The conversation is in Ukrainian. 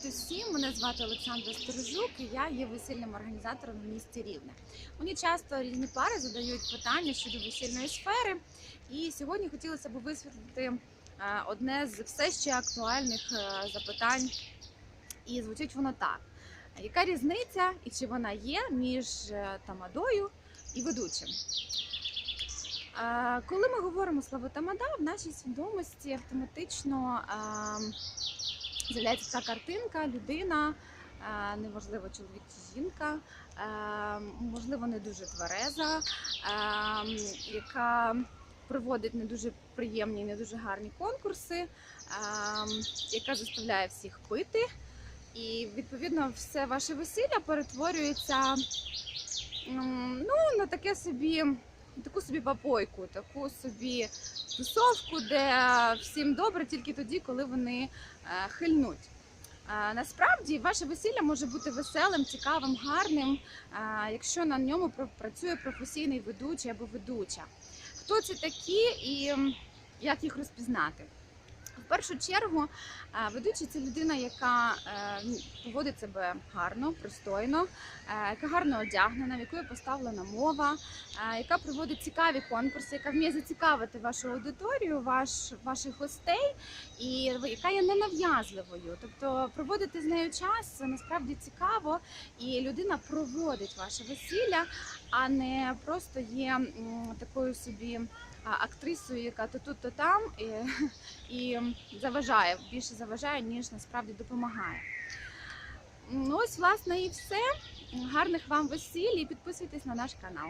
Привіт усім! Мене звати Олександра Сторожук і я є весільним організатором в місті Рівне. Мені часто різні пари задають питання щодо весільної сфери, і сьогодні хотілося б висвітлити е, одне з все ще актуальних е, запитань. І звучить воно так: яка різниця і чи вона є між е, тамадою і ведучим? Коли ми говоримо слово тамада, в нашій свідомості автоматично е, з'являється така картинка, людина, е, неважливо чоловік чи жінка, е, можливо, не дуже твереза, е, яка проводить не дуже приємні, не дуже гарні конкурси, яка заставляє всіх пити. І відповідно все ваше весілля перетворюється ну, на таке собі, таку собі попойку, таку собі тусовку, де всім добре тільки тоді, коли вони е, хильнуть. Е, Насправді ваше весілля може бути веселим, цікавим, гарним, е, якщо на ньому пр- працює професійний ведучий або ведуча. Хто це такі і як їх розпізнати? В першу чергу, е, ведучий це людина, яка е, поводить себе гарно, пристойно, е, яка гарно одягнена, в якої поставлена мова, яка проводить цікаві конкурси, яка вміє зацікавити вашу аудиторію, ваш, ваших гостей, і яка є ненав'язливою. Тобто проводити з нею час насправді цікаво, і людина проводить ваше весілля, а не просто є такою собі. Актрисою, яка то тут, то там, і, і заважає більше заважає, ніж насправді допомагає. Ну, ось, власне, і все. Гарних вам весіль і підписуйтесь на наш канал.